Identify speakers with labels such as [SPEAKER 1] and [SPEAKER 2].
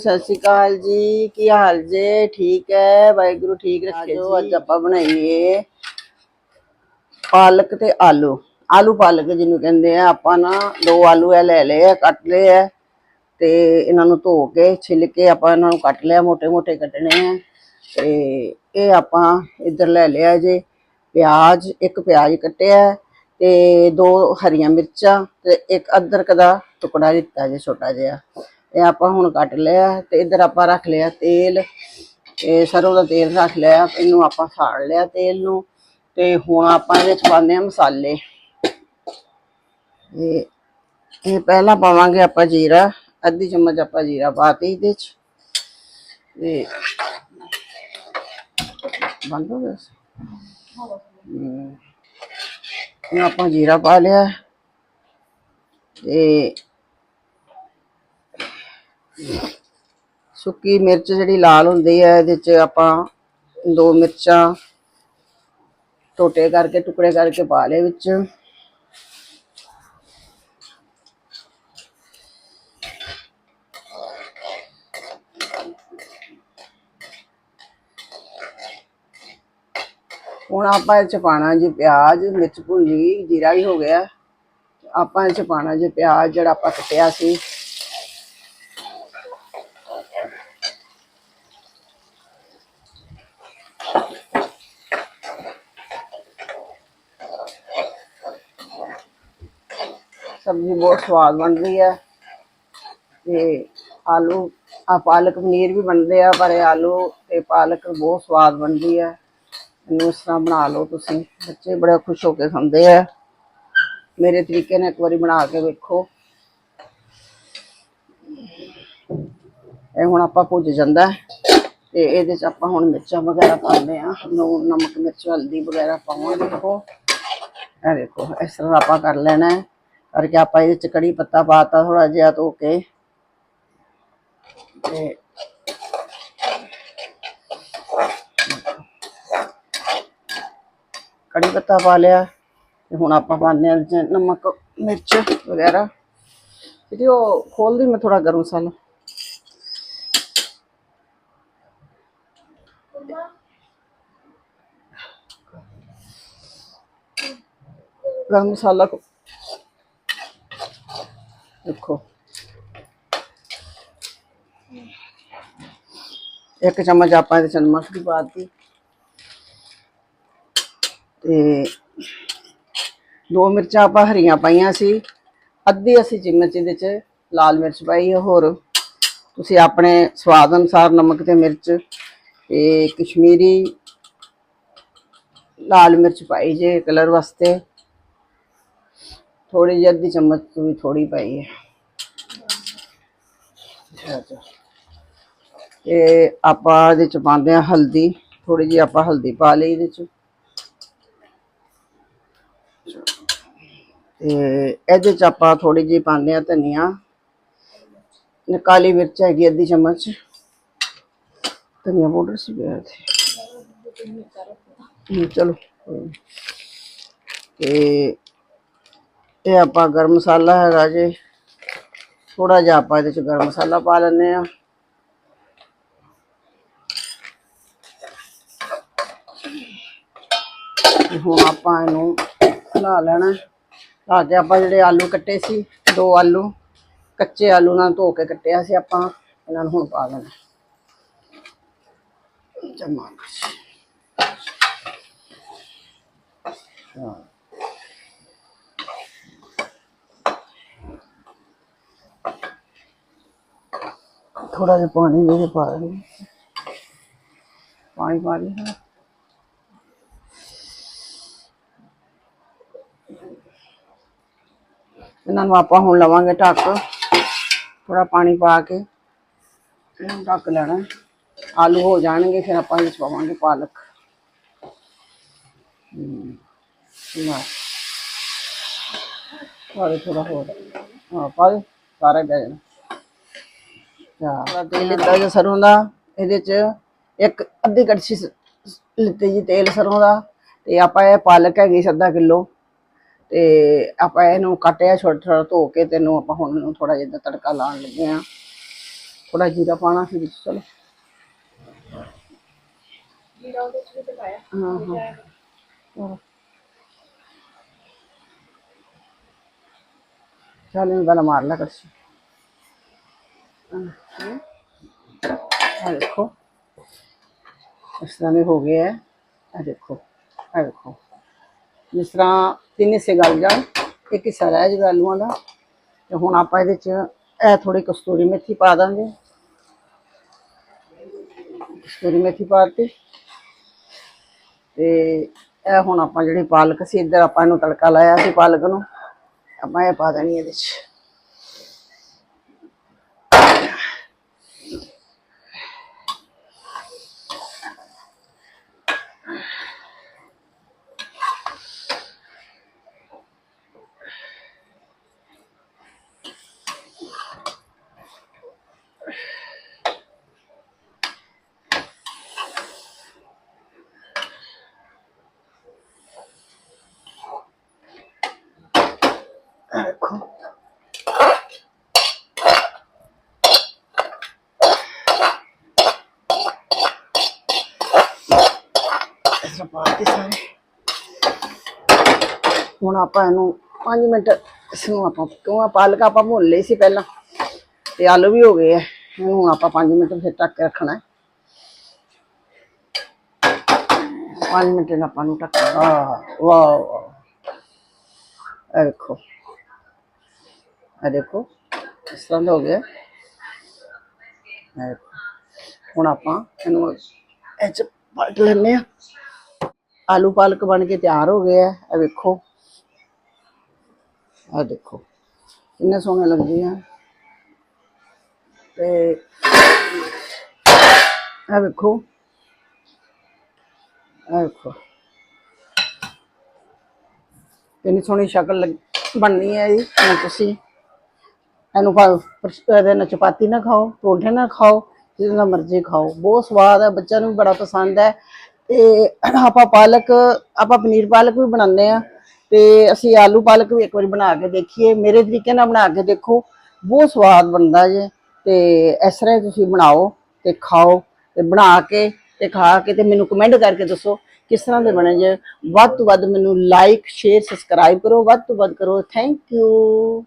[SPEAKER 1] ਸਤਿ ਸ਼੍ਰੀ ਅਕਾਲ ਜੀ, ਕੀ ਹਾਲ ਜੇ? ਠੀਕ ਹੈ ਵਾਹਿਗੁਰੂ ਠੀਕ ਰੱਖੇ ਜੀ ਅੱਜ ਆਪਾਂ ਬਣਾਈਏ। ਪਾਲਕ ਤੇ ਆਲੂ। ਆਲੂ ਪਾਲਕ ਜਿਹਨੂੰ ਕਹਿੰਦੇ ਆ, ਆਪਾਂ ਨਾ ਦੋ ਆਲੂ ਇਹ ਲੈ ਲਏ ਆ, ਕੱਟ ਲਏ ਆ ਤੇ ਇਹਨਾਂ ਨੂੰ ਧੋ ਕੇ ਛਿੱਲ ਕੇ ਆਪਾਂ ਇਹਨਾਂ ਨੂੰ ਕੱਟ ਲਿਆ ਮੋٹے-ਮੋٹے ਕੱਟਣੇ ਆ। ਤੇ ਇਹ ਆਪਾਂ ਇੱਧਰ ਲੈ ਲਿਆ ਜੇ, ਪਿਆਜ਼, ਇੱਕ ਪਿਆਜ਼ ਕੱਟਿਆ ਤੇ ਦੋ ਹਰੀਆਂ ਮਿਰਚਾਂ ਤੇ ਇੱਕ ਅਦਰਕ ਦਾ ਟੁਕੜਾ ਦਿੱਤਾ ਜੇ, ਛੋਟਾ ਜਿਹਾ। ਇਹ ਆਪਾਂ ਹੁਣ ਕੱਟ ਲਿਆ ਤੇ ਇੱਧਰ ਆਪਾਂ ਰੱਖ ਲਿਆ ਤੇਲ। ਇਹ ਸਰੋਂ ਦਾ ਤੇਲ ਰੱਖ ਲਿਆ, ਇਹਨੂੰ ਆਪਾਂ ਸਾੜ ਲਿਆ ਤੇਲ ਨੂੰ। ਤੇ ਹੁਣ ਆਪਾਂ ਇਹਦੇ ਵਿੱਚ ਪਾਉਂਦੇ ਆ ਮਸਾਲੇ। ਇਹ ਇਹ ਪਹਿਲਾਂ ਪਾਵਾਂਗੇ ਆਪਾਂ ਜੀਰਾ, ਅੱਧੀ ਚਮਚ ਆਪਾਂ ਜੀਰਾ ਪਾਤੀ ਇਹਦੇ ਚ। ਤੇ ਬੰਦ ਹੋ ਗਿਆ? ਇਹ ਆਪਾਂ ਜੀਰਾ ਪਾ ਲਿਆ। ਤੇ ਸੁੱਕੀ ਮਿਰਚ ਜਿਹੜੀ ਲਾਲ ਹੁੰਦੀ ਹੈ, ਇਹਦੇ ਚ ਆਪਾਂ ਦੋ ਮਿਰਚਾਂ ਟੋਟੇ ਕਰਕੇ, ਟੁਕੜੇ ਕਰਕੇ ਪਾ ਲਏ ਵਿੱਚ। ਹੁਣ ਆਪਾਂ ਇਹ ਚ ਪਾਣਾ ਜੀ ਪਿਆਜ਼, ਮਿਰਚ ਭੁੰਨੀ ਜੀਰਾ ਵੀ ਹੋ ਗਿਆ। ਆਪਾਂ ਇਹ ਚ ਪਾਣਾ ਜੀ ਪਿਆਜ਼, ਜਿਹੜਾ ਆਪਾਂ ਕੱਟਿਆ ਸੀ। ਸਬਜ਼ੀ ਬਹੁਤ ਸਵਾਦ ਬਣਦੀ ਹੈ। ਤੇ ਆਲੂ ਆ ਪਾਲਕ ਪਨੀਰ ਵੀ ਬਣਦੇ ਆ, ਪਰ ਇਹ ਆਲੂ ਤੇ ਪਾਲਕ ਬਹੁਤ ਸਵਾਦ ਬਣਦੀ ਹੈ। ਇਹਨੂੰ ਇਸ ਤਰ੍ਹਾਂ ਬਣਾ ਲਓ ਤੁਸੀਂ। ਬੱਚੇ ਬੜੇ ਖੁਸ਼ ਹੋ ਕੇ ਖਾਂਦੇ ਆ। ਮੇਰੇ ਤਰੀਕੇ ਨਾਲ ਇੱਕ ਵਾਰੀ ਬਣਾ ਕੇ ਵੇਖੋ। ਇਹ ਹੁਣ ਆਪਾਂ ਭੁੱਜ ਜਾਂਦਾ ਹੈ ਤੇ ਇਹਦੇ ਚ ਆਪਾਂ ਹੁਣ ਮਿਰਚਾਂ ਵਗੈਰਾ ਪਾਉਂਦੇ ਆ ਨੂਨ ਨਮਕ, ਮਿਰਚ, ਹਲਦੀ ਵਗੈਰਾ ਪਾਵਾਂਗੇ ਦੇਖੋ। ਇਹ ਦੇਖੋ, ਇਸ ਤਰ੍ਹਾਂ ਆਪਾਂ ਕਰ ਲੈਣਾ ਹੈ। ਕਰਕੇ ਆਪਾਂ ਇਹਦੇ ਚ ਕੜੀ ਪੱਤਾ ਪਾਤਾ ਥੋੜਾ ਜਿਹਾ ਧੋ ਕੇ। ਤੇ ਕੜੀ ਪੱਤਾ ਪਾ ਲਿਆ। ਤੇ ਹੁਣ ਆਪਾਂ ਪਾਉਂਦੇ ਹਾਂ ਇਹਦੇ ਨਮਕ, ਮਿਰਚ ਵਗੈਰਾ। ਜਿਹੜੀ ਉਹ ਖੋਲਦੀ ਮੈਂ ਥੋੜਾ ਗਰਮ ਮਸਾਲਾ। ਗਰਮ ਮਸਾਲਾ ਦੇਖੋ। ਇੱਕ ਚਮਚ ਆਪਾਂ ਇਹਦੇ ਚ ਨਮਕ ਦੀ ਪਾ ਦਿੱਤੀ। ਤੇ ਦੋ ਮਿਰਚਾਂ ਆਪਾਂ ਹਰੀਆਂ ਪਾਈਆਂ ਸੀ। ਅੱਧੀ ਅਸੀਂ ਚਮਚ ਇਹਦੇ ਚ ਲਾਲ ਮਿਰਚ ਪਾਈ ਹੈ ਹੋਰ ਤੁਸੀਂ ਆਪਣੇ ਸਵਾਦ ਅਨੁਸਾਰ ਨਮਕ ਤੇ ਮਿਰਚ ਤੇ ਕਸ਼ਮੀਰੀ ਲਾਲ ਮਿਰਚ ਪਾਈ ਜੇ ਕਲਰ ਵਾਸਤੇ। ਥੋੜੀ ਜਿਹੀ ਅੱਧੀ ਚਮਚ ਤੋਂ ਵੀ ਥੋੜੀ ਪਾਈ ਹੈ। ਅੱਛਾ। ਤੇ ਆਪਾਂ ਇਹਦੇ ਚ ਪਾਉਂਦੇ ਆ ਹਲਦੀ। ਥੋੜੀ ਜਿਹੀ ਆਪਾਂ ਹਲਦੀ ਪਾ ਲਈ ਇਹਦੇ ਚ। ਤੇ ਇਹਦੇ ਚ ਆਪਾਂ ਥੋੜੀ ਜਿਹੀ ਪਾਉਂਦੇ ਆ ਧਨੀਆ। ਕਾਲੀ ਮਿਰਚ ਹੈਗੀ ਅੱਧੀ ਚਮਚ। ਧਨੀਆ ਪਾਊਡਰ ਸੀ ਪਿਆ ਇੱਥੇ। ਚਲੋ। ਕੋਈ ਤੇ ਆਪਾਂ ਗਰਮ ਮਸਾਲਾ ਹੈਗਾ ਜੇ। ਥੋੜਾ ਜਿਹਾ ਆਪਾਂ ਇਹਦੇ ਚ ਗਰਮ ਮਸਾਲਾ ਪਾ ਲੈਂਦੇ ਆ ਹੁਣ ਆਪਾਂ ਇਹਨੂੰ ਲਾ ਲੈਣਾ ਲਾ ਕੇ ਆਪਾਂ ਜਿਹੜੇ ਆਲੂ ਕੱਟੇ ਸੀ, ਦੋ ਆਲੂ, ਕੱਚੇ ਆਲੂ ਨਾਲ ਧੋ ਕੇ ਕੱਟਿਆ ਸੀ ਆਪਾਂ, ਇਹਨਾਂ ਨੂੰ ਹੁਣ ਪਾ ਲੈਣਾ ਚਮਚ ਹਾਂ। ਥੋੜਾ ਜਿਹਾ ਪਾਣੀ ਮੇਰੇ ਪਾ ਦੇਣੀ ਪਾਣੀ ਪਾ ਲਈ ਇਹਨਾਂ ਨੂੰ ਆਪਾਂ ਹੁਣ ਲਵਾਂਗੇ ਢੱਕ। ਥੋੜਾ ਪਾਣੀ ਪਾ ਕੇ ਇਹਨੂੰ ਢੱਕ ਲੈਣਾ। ਆਲੂ ਹੋ ਜਾਣਗੇ ਫਿਰ ਆਪਾਂ ਵਿੱਚ ਪਾਵਾਂਗੇ ਪਾਲਕ। ਹਮ, ਨਾ ਸਾਰੇ ਥੋੜਾ ਹੋਰ। ਹਾਂ ਪਾ ਦੇ। ਸਾਰਾ ਪੈ ਜਾਣਾ। ਥੋੜਾ ਤੇਲ ਲਿੱਤਾ ਜੀ ਸਰੋਂ ਦਾ ਇਹਦੇ ਚ ਇੱਕ ਅੱਧੀ ਕੜਛੀ ਸ- ਲਿੱਤੀ ਜੀ ਤੇਲ ਸਰੋਂ ਦਾ ਤੇ ਆਪਾਂ ਇਹ ਪਾਲਕ ਹੈਗੀ ਸੀ ਅੱਧਾ ਕਿਲੋ ਤੇ ਆਪਾਂ ਇਹਨੂੰ ਕੱਟਿਆ ਛੋਟਾ ਛੋਟਾ ਧੋ ਕੇ ਤੈਨੂੰ ਆਪਾਂ ਹੁਣ ਇਹਨੂੰ ਥੋੜਾ ਜਿਹਾ ਤੜਕਾ ਲਾਉਣ ਲੱਗੇ ਆ ਥੋੜਾ ਜੀਰਾ ਪਾਣਾ ਸੀ ਵਿੱਚ ਚਲੋ।
[SPEAKER 2] ਜੀਰਾ ਉਹਦੇ ਚ ਵੀ ਤੇ ਪਾਇਆ।
[SPEAKER 1] ਹਾਂ ਹਾਂ। ਚਲੋ ਇਹਨੂੰ ਗਲਾ ਮਾਰ ਲੈ ਕਰਸੀ ਆ ਦੇਖੋ, ਇਸ ਤਰ੍ਹਾਂ ਦੇ ਹੋ ਗਏ ਹੈ। ਆ ਦੇਖੋ ਆ ਦੇਖੋ। ਜਿਸ ਤਰ੍ਹਾਂ ਤਿੰਨ ਹਿੱਸੇ ਗਲ ਜਾਣ ਇੱਕ ਹਿੱਸਾ ਰਹਿ ਜਾਵੇ ਆਲੂਆਂ ਦਾ, ਤੇ ਹੁਣ ਆਪਾਂ ਇਹਦੇ ਚ ਇਹ ਥੋੜੀ ਕਸਤੂਰੀ ਮੇਥੀ ਪਾ ਦਾਂਗੇ। ਕਸਤੂਰੀ ਮੇਥੀ ਪਾਤੀ ਤੇ ਇਹ ਹੁਣ ਆਪਾਂ ਜਿਹੜੀ ਪਾਲਕ ਸੀ, ਇੱਧਰ ਆਪਾਂ ਇਹਨੂੰ ਤੜਕਾ ਲਾਇਆ ਸੀ ਪਾਲਕ ਨੂੰ। ਆਪਾਂ ਇਹ ਪਾ ਦੇਣੀ ਇਹਦੇ ਚ ਇਹ ਦੇਖੋ ਇਸ ਤਰ੍ਹਾਂ ਸਾਰੇ। ਹੁਣ ਆਪਾਂ ਇਹਨੂੰ 5 ਮਿੰਟ ਇਸ ਨੂੰ ਆਪਾਂ ਕਿਉਂ ਆ, ਪਾਲਕ ਆਪਾਂ ਭੁੰਨ ਲਈ ਸੀ ਪਹਿਲਾਂ ਤੇ ਆਲੂ ਵੀ ਹੋ ਗਏ ਆ। ਇਹਨੂੰ ਹੁਣ ਆਪਾਂ 5 ਮਿੰਟ ਫਿਰ ਢੱਕ ਕੇ ਰੱਖਣਾ ਹੈ। 5 ਮਿੰਟ ਨਾਲ ਆਪਾਂ ਨੂੰ ਢੱਕ ਵਾਹ ਵਾਹ ਇਹ ਦੇਖੋ। ਇਹ ਦੇਖੋ, ਇਸ ਤਰ੍ਹਾਂ ਦਾ ਹੋ ਗਿਆ। ਹੁਣ ਆਪਾਂ ਇਹਨੂੰ ਇਹ ਚ ਪਲਟ ਲੈਂਦੇ ਆ ਆਲੂ ਪਾਲਕ ਬਣ ਕੇ ਤਿਆਰ ਹੋ ਗਏ ਆ, ਇਹ ਵੇਖੋ। ਇਹ ਦੇਖੋ, ਕਿੰਨੇ ਸੋਹਣੇ ਲੱਗਦੇ ਆ। ਤੇ ਇਹ ਵੇਖੋ ਇਹ ਵੇਖੋ। ਕਿੰਨੀ ਸੋਹਣੀ ਸ਼ਕਲ ਲੱਗ- ਬਣਨੀ ਹੈ ਜੀ ਤੁਸੀਂ ਇਹਨੂੰ ਇਹਦੇ ਨਾਲ ਚਪਾਤੀ ਨਾ ਖਾਓ, ਪਰੌਂਠੇ ਨਾ ਖਾਓ ਜਿਹਦੇ ਨਾਲ ਮਰਜ਼ੀ ਖਾਓ। ਬਹੁਤ ਸਵਾਦ ਹੈ ਬੱਚਿਆਂ ਨੂੰ ਵੀ ਬੜਾ ਪਸੰਦ ਹੈ ਤੇ ਆਪਾਂ ਪਾਲਕ, ਆਪਾਂ ਪਨੀਰ ਪਾਲਕ ਵੀ ਬਣਾਉਂਦੇ ਆ ਤੇ ਅਸੀਂ ਆਲੂ ਪਾਲਕ ਵੀ ਇੱਕ ਵਾਰੀ ਬਣਾ ਕੇ ਦੇਖੀਏ। ਮੇਰੇ ਤਰੀਕੇ ਨਾਲ ਬਣਾ ਕੇ ਦੇਖੋ, ਬਹੁਤ ਸਵਾਦ ਬਣਦਾ ਜੇ ਤੇ ਇਸ ਤਰ੍ਹਾਂ ਹੀ ਤੁਸੀਂ ਬਣਾਓ ਤੇ ਖਾਓ ਤੇ ਬਣਾ ਕੇ ਤੇ ਖਾ ਕੇ ਤੇ ਮੈਨੂੰ ਕਮੈਂਟ ਕਰਕੇ ਦੱਸੋ ਕਿਸ ਤਰ੍ਹਾਂ ਦੇ ਬਣੇ ਜੇ। ਵੱਧ ਤੋਂ ਵੱਧ ਮੈਨੂੰ ਲਾਈਕ ਸ਼ੇਅਰ ਸਬਸਕ੍ਰਾਈਬ ਕਰੋ। ਵੱਧ ਤੋਂ ਵੱਧ ਕਰੋ। Thank you